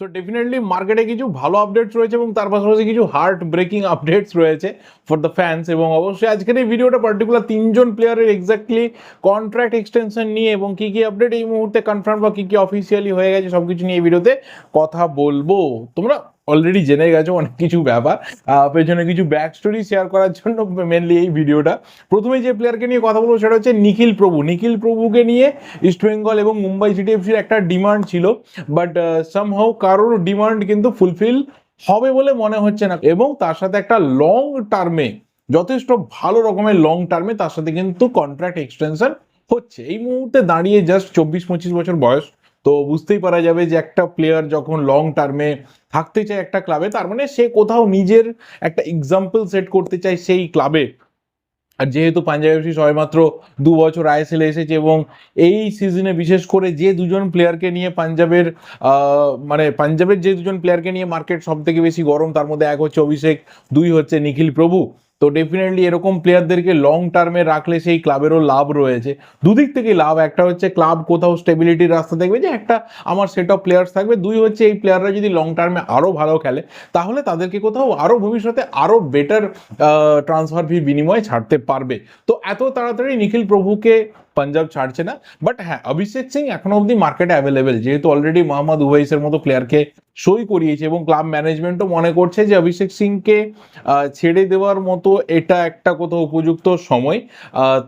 So definitely মার্কেটে কিছু ভালো আপডেটস রয়েছে এবং তার পাশাপাশি কিছু হার্ট ব্রেকিং আপডেটস রয়েছে ফর দ্য ফ্যান্স এবং অবশ্যই আজকের এই ভিডিওটা পার্টিকুলার তিনজন প্লেয়ারের এক্স্যাক্টলি কন্ট্রাক্ট এক্সটেনশন নিয়ে এবং কী কী আপডেট এই মুহূর্তে কনফার্ম বা কী কী অফিসিয়ালি হয়ে গেছে সব কিছু নিয়ে এই ভিডিওতে কথা বলব। তোমরা অলরেডি জেনে গেছো, অনেক কিছু ব্যাপার। পেছনে কিছু ব্যাক স্টোরি শেয়ার করার জন্য মেনলি এই ভিডিওটা প্রথমে যে প্লেয়ারকে নিয়ে কথা বলব সেটা হচ্ছে নিখিল প্রভু। নিখিল প্রভুকে নিয়ে ইস্ট বেঙ্গল এবং মুম্বাই সিটি এফসির একটা ডিমান্ড ছিল বাট সামহাও কারোর ডিমান্ড কিন্তু ফুলফিল হবে বলে মনে হচ্ছে না। এবং তার সাথে একটা লং টার্মে যথেষ্ট ভালো রকমের লং টার্মে তার সাথে কিন্তু কন্ট্রাক্ট এক্সটেনশন হচ্ছে। এই মুহূর্তে দাঁড়িয়ে জাস্ট চব্বিশ পঁচিশ বছর বয়স। তো বুঝতেই পারা যাবে যে একটা প্লেয়ার যখন লং টার্মে থাকতে চায় একটা ক্লাবে তার মানে সে কোথাও নিজের একটা এক্সাম্পল সেট করতে চায় সেই ক্লাবে আর যেহেতু পাঞ্জাব এফসি সবেমাত্র দু বছর আইএসএল এসেছে এবং এই সিজনে বিশেষ করে যে দুজন প্লেয়ারকে নিয়ে পাঞ্জাবের মানে পাঞ্জাবের যে দুজন প্লেয়ারকে নিয়ে মার্কেট সব থেকে বেশি গরম, তার মধ্যে এক হচ্ছে অভিষেক, দুই হচ্ছে নিখিল প্রভু। তো ডেফিনেটলি এরকম প্লেয়ারদেরকে লং টার্মে রাখলে সেই ক্লাবেরও লাভ রয়েছে। দুদিক থেকে লাভ, একটা হচ্ছে ক্লাব কোথাও স্টেবিলিটির রাস্তা দেখবে যে একটা আমার সেট অফ প্লেয়ার্স থাকবে, দুই হচ্ছে এই প্লেয়াররা যদি লং টার্মে আরও ভালো খেলে, তাহলে তাদেরকে কোথাও আরও ভবিষ্যতে আরও বেটার ট্রান্সফার ফি বিনিময়ে ছাড়তে পারবে। তো এত তাড়াতাড়ি নিখিল প্রভুকে পাঞ্জাব ছাড়ছে না। বাট হ্যাঁ অভিষেক সিং এখনও অবধি মার্কেটে অ্যাভেলেবেল যেহেতু অলরেডি মোহাম্মদ উভাইসের মতো প্লেয়ারকে সই করিয়েছে এবং ক্লাব ম্যানেজমেন্টও মনে করছে যে অভিষেক সিংকে ছেড়ে দেওয়ার মতো এটা একটা কোথাও উপযুক্ত সময়।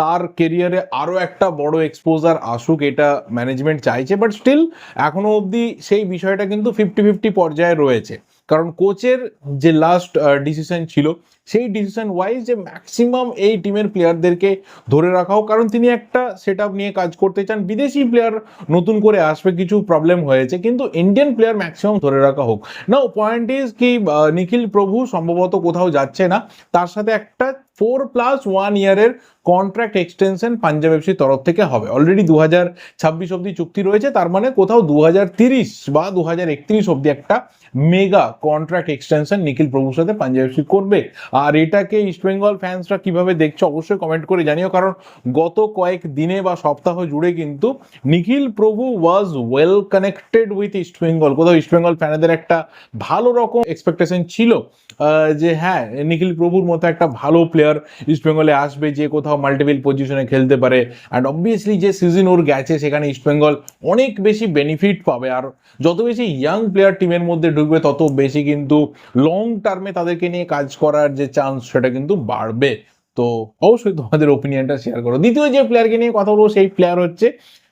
তার কেরিয়ারে আরও একটা বড় এক্সপোজার আসুক এটা ম্যানেজমেন্ট চাইছে বাট স্টিল এখনও অবধি সেই বিষয়টা কিন্তু ফিফটি ফিফটি পর্যায়ে রয়েছে। কারণ কোচের যে লাস্ট ডিসিশন ছিল, সেই ডিসিশন ওয়াইজ যে ম্যাক্সিমাম এই টিমের প্লেয়ারদেরকে ধরে রাখা হোক, কারণ তিনি একটা সেট নিয়ে কাজ করতে চান, বিদেশি প্লেয়ার নতুন করে আসবে, কিছু প্রবলেম হয়েছে, কিন্তু ইন্ডিয়ান প্লেয়ার ম্যাক্সিমাম ধরে রাখা হোক। না পয়েন্ট ইজ কি নিখিল প্রভু সম্ভবত কোথাও যাচ্ছে না, তার সাথে একটা ফোর প্লাস ওয়ান ইয়ারের কন্ট্রাক্ট এক্সটেনশন পাঞ্জাব এফসির তরফ থেকে হবে। অলরেডি দু হাজার ছাব্বিশ অব্দি চুক্তি রয়েছে, তার মানে কোথাও দু হাজার তিরিশ বা দু হাজার একত্রিশ অব্দি একটা মেগা কন্ট্রাক্ট এক্সটেনশন নিখিল প্রভুর সাথে পাঞ্জাব এফসি করবে। আর এটাকে ইস্টবেঙ্গল ফ্যান্সরা কীভাবে দেখছে অবশ্যই কমেন্ট করে জানিও, কারণ গত কয়েক দিনে বা সপ্তাহ জুড়ে কিন্তু Nikhil Prabhu was well connected with East Bengal কোথাও ইস্টবেঙ্গল ফ্যানেদের একটা ভালো রকম এক্সপেকটেশন ছিল যে হ্যাঁ নিখিল প্রভুর মতো একটা ভালো প্লেয়ার ইস্টবেঙ্গলে আসবে, যে কোথাও মাল্টিপল পজিশনে খেলতে পারে। অ্যান্ড অবভিয়াসলি যে সিজন ওর গেছে, সেখানে ইস্টবেঙ্গল অনেক বেশি বেনিফিট পাবে। আর যত বেশি ইয়াং প্লেয়ার টিমের মধ্যে ঢুকবে, তত বেশি কিন্তু লং টার্মে তাদেরকে নিয়ে কাজ করার যে চান্স সেটা কিন্তু বাড়বে। তো অবশ্যই তোমাদের ওপিনিয়নটা শেয়ার করো। দ্বিতীয় যে প্লেয়ারকে নিয়ে কথা বলব, সেই প্লেয়ার হচ্ছে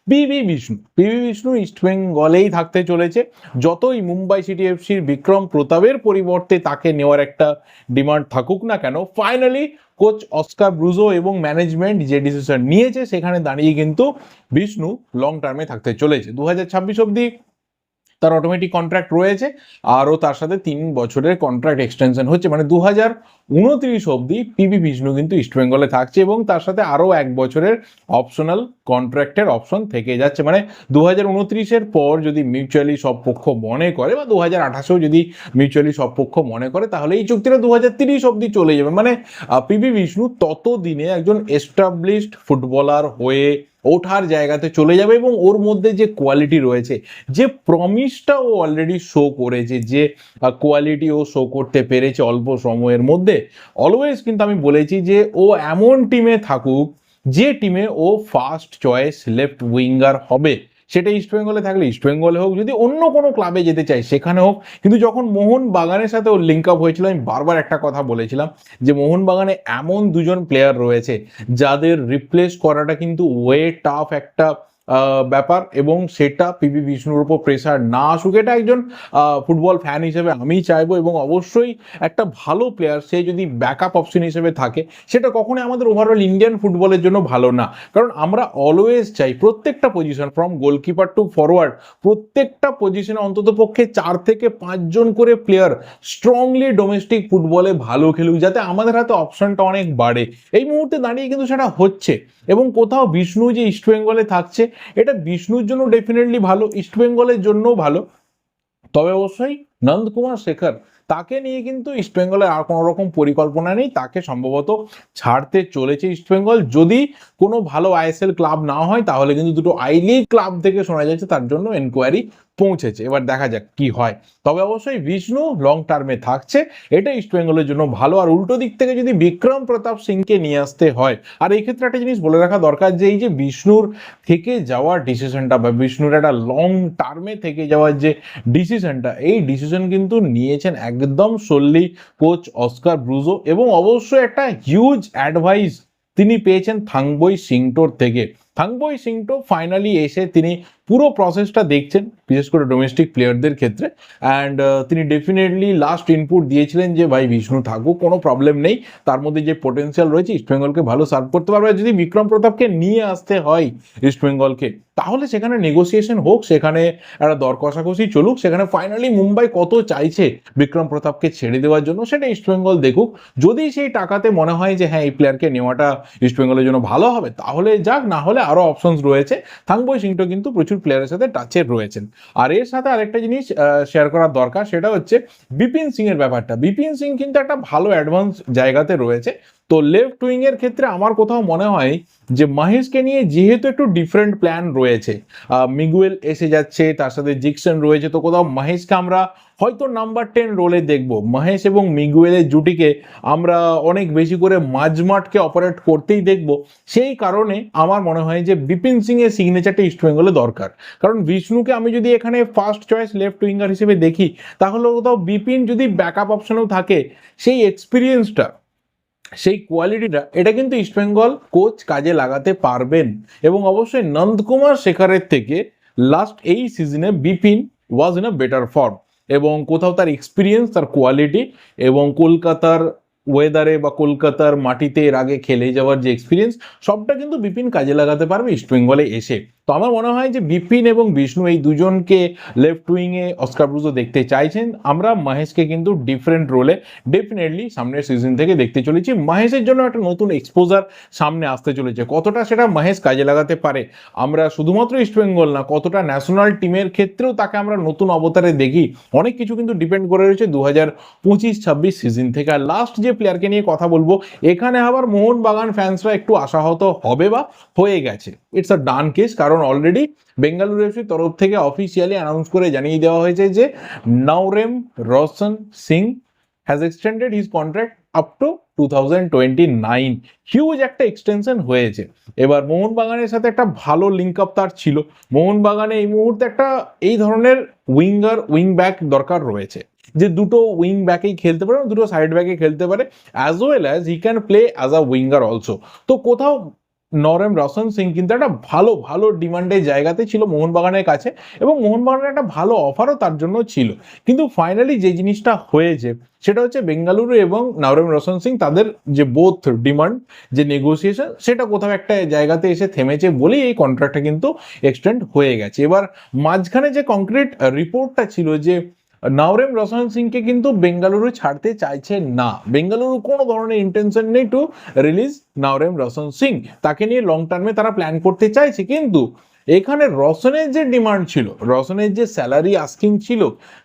পিভি বিষ্ণু। পিবি বিষ্ণু ইস্টবেঙ্গলেই থাকতে চলেছে। যতই মুম্বাই সিটি এফসির বিক্রম প্রতাপের পরিবর্তে তাকে নেওয়ার একটা ডিমান্ড থাকুক না কেন ফাইনালি কোচ অস্কার ব্রুজো এবং ম্যানেজমেন্ট যে ডিসিশন নিয়েছে, সেখানে দাঁড়িয়ে কিন্তু বিষ্ণু লং টার্মে থাকতে চলেছে। দু হাজার ছাব্বিশ অব্দি তার অটোমেটিক কন্ট্রাক্ট রয়েছে, আরও তার সাথে তিন বছরের কন্ট্রাক্ট এক্সটেনশন হচ্ছে। মানে দু হাজার উনত্রিশ অব্দি পিবি বিষ্ণু কিন্তু ইস্টবেঙ্গলে থাকছে এবং তার সাথে আরও এক বছরের অপশনাল কন্ট্রাক্টের অপশন থেকে যাচ্ছে। মানে দু হাজার উনত্রিশের পর যদি মিউচুয়ালি সব পক্ষ মনে করে বা দু হাজার আঠাশেও যদি মিউচুয়ালি সব পক্ষ মনে করে, তাহলে এই চুক্তিটা দু হাজার তিরিশ অব্দি চলে যাবে। মানে পিবি বিষ্ণু তত দিনে একজন এস্টাবলিশড ফুটবলার হয়ে ওঠার জায়গাতে চলে যাবে এবং ওর মধ্যে যে কোয়ালিটি রয়েছে, যে প্রমিসটা ও অলরেডি শো করেছে, যে কোয়ালিটি ও শো করতে পেরেছে অল্প সময়ের মধ্যে। অলওয়েজ কিন্তু আমি বলেছি যে, ও এমন টিমে থাকুক, যে টিমে ও ফার্স্ট চয়েস লেফট উইঙ্গার হবে। সেটা ইস্টবেঙ্গলে থাকলে ইস্টবেঙ্গলে হোক, যদি অন্য কোনো ক্লাবে যেতে চাই সেখানে হোক। কিন্তু যখন মোহন বাগানের সাথে ওর লিঙ্ক আপ হয়েছিল, আমি বারবার একটা কথা বলেছিলাম যে মোহন বাগানে এমন দুজন প্লেয়ার রয়েছে, যাদের রিপ্লেস করাটা কিন্তু ওয়ে টাফ একটা ব্যাপার এবং সেটা পিবি বিষ্ণুর উপর প্রেসার না আসুক, এটা একজন ফুটবল ফ্যান হিসেবে আমি চাইব এবং অবশ্যই একটা ভালো প্লেয়ার সে যদি ব্যাকআপ অপশন হিসেবে থাকে, সেটা কখনোই আমাদের ওভারঅল ইন্ডিয়ান ফুটবলের জন্য ভালো না। কারণ আমরা অলওয়েজ চাই প্রত্যেকটা position from goalkeeper to forward প্রত্যেকটা পজিশনে অন্তত পক্ষে চার থেকে পাঁচজন করে প্লেয়ার স্ট্রংলি ডোমেস্টিক ফুটবলে ভালো খেলুক, যাতে আমাদের হাতে অপশনটা অনেক বাড়ে। এই মুহূর্তে দাঁড়িয়ে কিন্তু সেটা হচ্ছে। এবং কোথাও বিষ্ণু যে ইস্টবেঙ্গলে থাকছে এটা বিষ্ণুর জন্য ডেফিনেটলি ভালো ইস্টবেঙ্গলের জন্যও ভালো। তবে অবশ্যই নন্দকুমার শেখর, তাকে নিয়ে কিন্তু ইস্টবেঙ্গলের আর কোনো রকম পরিকল্পনা নেই। তাকে সম্ভবত ছাড়তে চলেছে ইস্টবেঙ্গল যদি কোনো ভালো আইএসএল ক্লাব না হয়, তাহলে কিন্তু দুটো আই লিগ ক্লাব থেকে শোনা যাচ্ছে, তার জন্য এনকোয়ারি পৌঁছেছে। এবার দেখা যাক কি হয়। তবে অবশ্যই বিষ্ণু লং টার্মে থাকছে। এটা ইস্ট বেঙ্গলের জন্য ভালো। আর উল্টো দিক থেকে যদি বিক্রম প্রতাপ সিংকে নিয়ে আসতে হয়, আর এই ক্ষেত্রে একটা জিনিস বলে রাখা দরকার যে, এই যে বিষ্ণুর থেকে যাওয়ার ডিসিশনটা বা বিষ্ণুর একটা লং টার্মে থেকে যাওয়ার যে ডিসিশনটা এই ডিসিশন কিন্তু নিয়েছেন একদম সল্লি কোচ অস্কার ব্রুজো এবং অবশ্যই একটা হিউজ অ্যাডভাইস তিনি পেয়েছেন থাংবই সিংটোর থেকে। থাংবই সিংটো ফাইনালি এসে তিনি পুরো প্রসেসটা দেখছেন, বিশেষ করে ডোমেস্টিক প্লেয়ারদের ক্ষেত্রে। অ্যান্ড তিনি ডেফিনেটলি লাস্ট ইনপুট দিয়েছিলেন যে, ভাই বিষ্ণু থাকুক, কোনো প্রবলেম নেই। তার মধ্যে যে পোটেন্সিয়াল রয়েছে ইস্টবেঙ্গলকে ভালো সার্ভ করতে পারবে। যদি বিক্রম প্রতাপকে নিয়ে আসতে হয় ইস্টবেঙ্গলকে তাহলে সেখানে নেগোসিয়েশন হোক, সেখানে একটা দর কষাকষি চলুক, সেখানে ফাইনালি মুম্বাই কত চাইছে বিক্রম প্রতাপকে ছেড়ে দেওয়ার জন্য, সেটা ইস্টবেঙ্গল দেখুক। যদি সেই টাকাতে মনে হয় যে হ্যাঁ এই প্লেয়ারকে নেওয়াটা ইস্টবেঙ্গলের জন্য ভালো হবে, তাহলে যাক, না হলে আরও অপশনস রয়েছে। থাংবই সিংটো কিন্তু প্রচুর প্লেয়ারের সাথে টাচে রয়েছেন। আর এর সাথে আরেকটা জিনিস শেয়ার করার দরকার, সেটা হচ্ছে বিপিন সিং এর ব্যাপারটা। বিপিন সিং কিন্তু একটা ভালো অ্যাডভান্স জায়গাতে রয়েছে। তো লেফট উইং এর ক্ষেত্রে আমার কোথাও মনে হয় যে মহেশকে নিয়ে যেহেতু একটু ডিফারেন্ট প্ল্যান রয়েছে মিগুয়েল এসে যাচ্ছে, তার সাথে জিকসন রয়েছে, তো কোথাও মহেশকে আমরা হয়তো নাম্বার টেন রোলে দেখব। মহেশ এবং মিগুয়েলের জুটিকে আমরা অনেক বেশি করে মাঝমাঠকে অপারেট করতেই দেখব। সেই কারণে আমার মনে হয় যে বিপিন সিং এর সিগনেচারটা ইস্ট বেঙ্গলে দরকার। কারণ বিষ্ণুকে আমি যদি এখানে ফার্স্ট চয়েস লেফট উইঙ্গার হিসেবে দেখি, তাহলে কোথাও বিপিন যদি ব্যাকআপ অপশনেও থাকে, সেই এক্সপিরিয়েন্সটা সেই কোয়ালিটিটা, এটা কিন্তু ইস্টবেঙ্গল কোচ কাজে লাগাতে পারবেন। এবং অবশ্যই নন্দকুমার শেখারের থেকে লাস্ট এই সিজনে Bipin was in a better form এবং কোথাও তার এক্সপিরিয়েন্স তার কোয়ালিটি এবং কলকাতার ওয়েদারে বা কলকাতার মাটিতে এর আগে খেলে যাওয়ার যে এক্সপিরিয়েন্স সবটা কিন্তু বিপিন কাজে লাগাতে পারবে ইস্টবেঙ্গলে এসে। তো আমার মনে হয় যে বিপিন এবং বিষ্ণু এই দুজনকে লেফট উইংয়ে অস্কার ব্রুজো দেখতে চাইছেন। আমরা মহেশকে কিন্তু ডিফারেন্ট রোলে ডেফিনেটলি সামনের সিজন থেকে দেখতে চলেছি। মহেশের জন্য একটা নতুন এক্সপোজার সামনে আসতে চলেছে। কতটা সেটা মহেশ কাজে লাগাতে পারে? আমরা শুধুমাত্র ইস্টবেঙ্গল না, কতটা ন্যাশনাল টিমের ক্ষেত্রেও তাকে আমরা নতুন অবতারে দেখি। অনেক কিছু কিন্তু ডিপেন্ড করে রয়েছে দু হাজার পঁচিশ ছাব্বিশ সিজন থেকে। আর লাস্ট যে প্লেয়ারকে নিয়ে কথা বলব, এখানে আবার মোহনবাগান ফ্যান্সরা একটু আশাহত হবে বা হয়ে গেছে। ইটস আ ডান কেস কারণ অলরেডি বেঙ্গালুরু এফসির তরফ থেকে অফিসিয়ালি অ্যানাউন্স করে জানিয়ে দেওয়া হয়েছে যে Naorem Roshan Singh has extended his contract up to two thousand twenty nine huge একটা এক্সটেনশন হয়েছে। এবার মোহনবাগানের সাথে একটা ভালো লিঙ্ক আপ তার ছিল। মোহনবাগানে এই মুহূর্তে একটা এই ধরনের উইঙ্গার উইং ব্যাক দরকার রয়েছে। যে দুটো উইং ব্যাকেই খেলতে পারে, দুটো সাইড ব্যাকে খেলতে পারে as well as he can play as a winger also তো কোথাও নরেম রসন সিং কিন্তু একটা ভালো ভালো ডিমান্ডের জায়গাতে ছিল মোহনবাগানের কাছে এবং মোহনবাগানের একটা ভালো অফারও তার জন্য ছিল। কিন্তু ফাইনালি যে জিনিসটা হয়েছে, সেটা হচ্ছে বেঙ্গালুরু এবং নরেম রসন সিং তাদের যে বোথ ডিমান্ড যে নেগোসিয়েশন সেটা কোথাও একটা জায়গাতে এসে থেমেছে বলেই এই কন্ট্রাক্টটা কিন্তু এক্সটেন্ড হয়ে গেছে। এবার মাঝখানে যে কংক্রিট রিপোর্টটা ছিল যে নাওরেম রসন সিংকে কিন্তু বেঙ্গালুরু ছাড়তে চাইছে না। বেঙ্গালুরু কোনো ধরনের ইন্টেনশন নেই টু রিলিজ নাওরেম রসন সিং। তাকে নিয়ে লং টার্মে তারা প্ল্যান করতে চাইছে, কিন্তু এখানে রসনের যে ডিমান্ড ছিল রসনের যে স্যালারি আস্কিং ছিল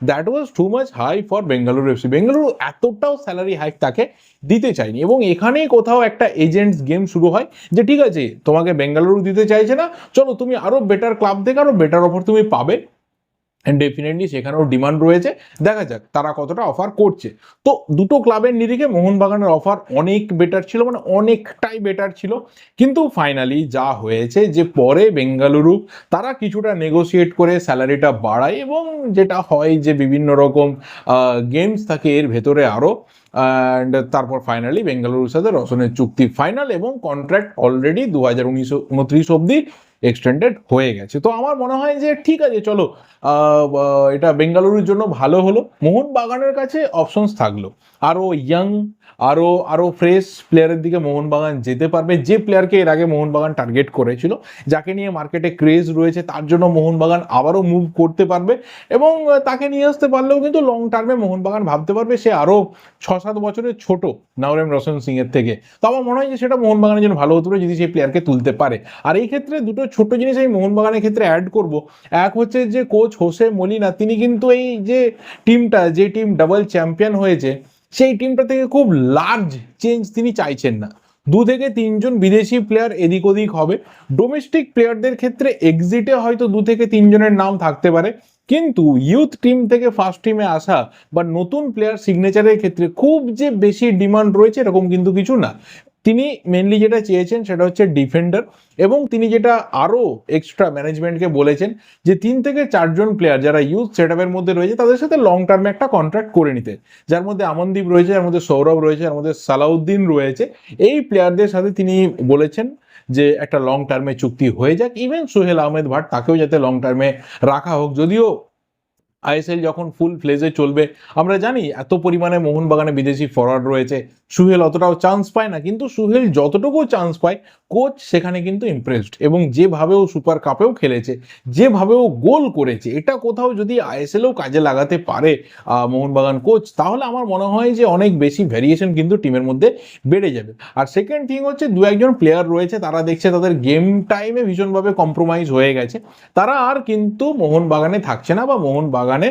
that was too much high for Bengaluru FC Bengaluru এতটাও স্যালারি হাইক তাকে দিতে চায়নি। এবং এখানেই কোথাও একটা এজেন্টস গেম শুরু হয় যে, ঠিক আছে, তোমাকে বেঙ্গালুরু দিতে চাইছে না। চলো, তুমি আরও বেটার ক্লাব থেকে আরও বেটার অফার তুমি পাবে। ডেফিনেটলি সেখানেও ডিমান্ড রয়েছে। দেখা যাক তারা কতটা অফার করছে। তো দুটো ক্লাবের নিরিখে মোহনবাগানের অফার অনেক বেটার ছিল মানে অনেকটাই বেটার ছিল। কিন্তু ফাইনালি যা হয়েছে যে পরে বেঙ্গালুরু তারা কিছুটা নেগোসিয়েট করে স্যালারিটা বাড়ায় এবং যেটা হয় যে বিভিন্ন রকম গেমস থাকে এর ভেতরে আরও অ্যান্ড তারপর ফাইনালি বেঙ্গালুরুর সাথে রসনের চুক্তি ফাইনাল এবং কন্ট্রাক্ট অলরেডি দু হাজার উনিশশো উনত্রিশ অব্দি এক্সটেন্ডেড হয়ে গেছে। তো আমার মনে হয় যে ঠিক আছে, চলো এটা বেঙ্গালুরুর জন্য ভালো হলো। মোহনবাগানের কাছে অপশনস থাকল। আরও ইয়াং আরও আরও ফ্রেশ প্লেয়ারের দিকে মোহনবাগান যেতে পারবে। যে প্লেয়ারকে এর আগে মোহনবাগান টার্গেট করেছিল, যাকে নিয়ে মার্কেটে ক্রেজ রয়েছে, তার জন্য মোহনবাগান আবারও মুভ করতে পারবে। এবং তাকে নিয়ে আসতে পারলেও কিন্তু লং টার্মে মোহনবাগান ভাবতে পারবে, সে আরও ছ সাত বছরের ছোট নাওরেম রোশন সিং এর থেকে। তো আমার মনে হয় যে সেটা মোহনবাগানের জন্য ভালো হতে পারে, যদি সেই প্লেয়ারকে তুলতে পারে। আর এই ক্ষেত্রে দুটো ছোট জিনিস আমি মোহনবাগানের ক্ষেত্রে অ্যাড করব। এক হচ্ছে যে কোচ হোসে মলিনা, তিনি কিন্তু এই যে টিমটা যে টিম ডাবল চ্যাম্পিয়ন হয়েছে, সেই টিমটা থেকে খুব লার্জ চেঞ্জ তিনি চাইছেন না। দু থেকে তিনজন বিদেশি প্লেয়ার এদিক ওদিক হবে। ডোমেস্টিক প্লেয়ারদের ক্ষেত্রে এক্সিটে হয়তো দু থেকে তিনজনের নাম থাকতে পারে। কিন্তু ইউথ টিম থেকে ফার্স্ট টিমে আসা বা নতুন প্লেয়ার সিগনেচারের ক্ষেত্রে খুব যে বেশি ডিমান্ড রয়েছে, এরকম কিন্তু কিছু না। তিনি মেনলি যেটা চেয়েছেন সেটা হচ্ছে ডিফেন্ডার এবং তিনি যেটা আরও এক্সট্রা ম্যানেজমেন্টকে বলেছেন যে তিন থেকে চারজন প্লেয়ার যারা ইউথ সেট মধ্যে রয়েছে তাদের সাথে লং টার্মে একটা কন্ট্রাক্ট করে নিতে। যার মধ্যে আমনদীপ রয়েছে, যার মধ্যে সৌরভ রয়েছে, যার মধ্যে সালাউদ্দিন রয়েছে, এই প্লেয়ারদের সাথে তিনি বলেছেন যে একটা লং টার্মে চুক্তি হয়ে যাক। ইভেন সোহেল আহমেদ ভাট তাকেও যাতে লং টার্মে রাখা হোক। যদিও আইএসএল যখন ফুল ফ্লেজে চলবে, আমরা জানি এত পরিমাণে মোহনবাগানে বিদেশি ফরওয়ার্ড রয়েছে। সুহেল অতটাও চান্স পায় না, কিন্তু সুহেল যতটুকু চান্স পায় কোচ সেখানে কিন্তু ইমপ্রেসড এবং যেভাবে ও সুপার কাপেও খেলেছে, যেভাবে ও গোল করেছে, এটা কোথাও যদি আইএসএলও কাজে লাগাতে পারে মোহনবাগান কোচ, তাহলে আমার মনে হয় যে অনেক বেশি ভ্যারিয়েশন কিন্তু টিমের মধ্যে বেড়ে যাবে। আর সেকেন্ড থিং হচ্ছে দু একজন প্লেয়ার রয়েছে, তারা দেখছে তাদের গেম টাইমে ভীষণভাবে কম্প্রোমাইজ হয়ে গেছে। তারা আর কিন্তু মোহনবাগানে থাকছে না বা মোহনবাগানে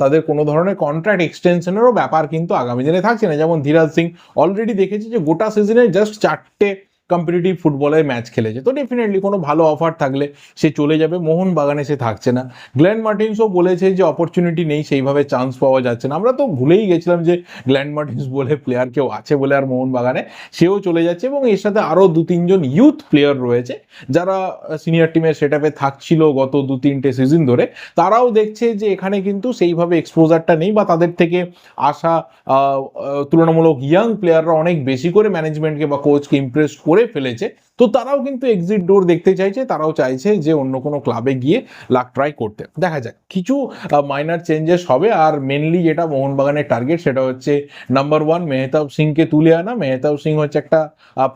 তাদের কোনো ধরনের কন্ট্রাক্ট এক্সটেনশনেরও ব্যাপার কিন্তু আগামী দিনে থাকছে না। যেমন ধীরাজ সিং অলরেডি দেখেছি যে গোটা সিজনে জাস্ট চারটে কম্পিটিটিভ ফুটবলের ম্যাচ খেলেছে। তো ডেফিনেটলি কোনো ভালো অফার থাকলে সে চলে যাবে মোহন বাগানে সে থাকছে না। গ্ল্যান্ড মার্টিন্সও বলেছে যে অপরচুনিটি নেই, সেইভাবে চান্স পাওয়া যাচ্ছে না। আমরা তো ভুলেই গেছিলাম যে গ্ল্যান্ড মার্টিন্স বলে প্লেয়ার কেউ আছে বলে আর মোহন বাগানে সেও চলে যাচ্ছে এবং এর সাথে আরও দু তিনজন ইউথ প্লেয়ার রয়েছে। যারা সিনিয়র টিমের সেট আপে থাকছিল গত দু তিনটে সিজন ধরে, তারাও দেখছে যে এখানে কিন্তু সেইভাবে এক্সপোজারটা নেই বা তাদের থেকে আসা তুলনামূলক ইয়াং প্লেয়াররা অনেক বেশি করে ম্যানেজমেন্টকে বা কোচকে ইমপ্রেস করে ফেলেছে, তো তারাও কিন্তু এক্সিট ডোর দেখতে চাইছে, তারাও চাইছে যে অন্য কোনো ক্লাবে গিয়ে লাক ট্রাই করতে। দেখা যাক, কিছু মাইনার চেঞ্জেস হবে আর মেনলি যেটা মোহনবাগানের টার্গেট সেটা হচ্ছে নাম্বার ওয়ান মেহতাব সিংকে তুলে আনা। মেহতাব সিং হচ্ছে একটা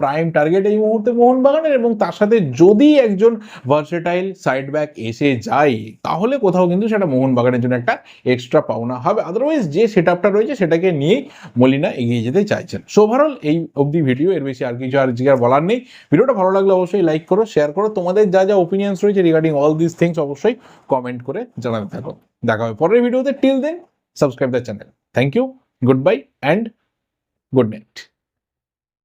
প্রাইম টার্গেট এই মুহূর্তে মোহনবাগানের এবং তার সাথে যদি একজন ভার্সেটাইল সাইড ব্যাক এসে যায়, তাহলে কোথাও কিন্তু সেটা মোহনবাগানের জন্য একটা এক্সট্রা পাওনা হবে। আদারওয়াইজ যে সেট আপটা রয়েছে সেটাকে নিয়েই মলিনা এগিয়ে যেতে চাইছেন। সো ওভারঅল এই অবধি ভিডিও এর বেশি আর কিছু আর জিজ্ঞার বলার নেই। ভিডিওটা ভালো লাগলে অবশ্যই লাইক করো শেয়ার করো। তোমাদের যা যা ওপিনিয়ন্স রয়েছে রিগার্ডিং অল দিস থিংস অবশ্যই কমেন্ট করে জানাতে থাকো। দেখা হবে পরের ভিডিওতে till then subscribe the channel thank you good bye and good night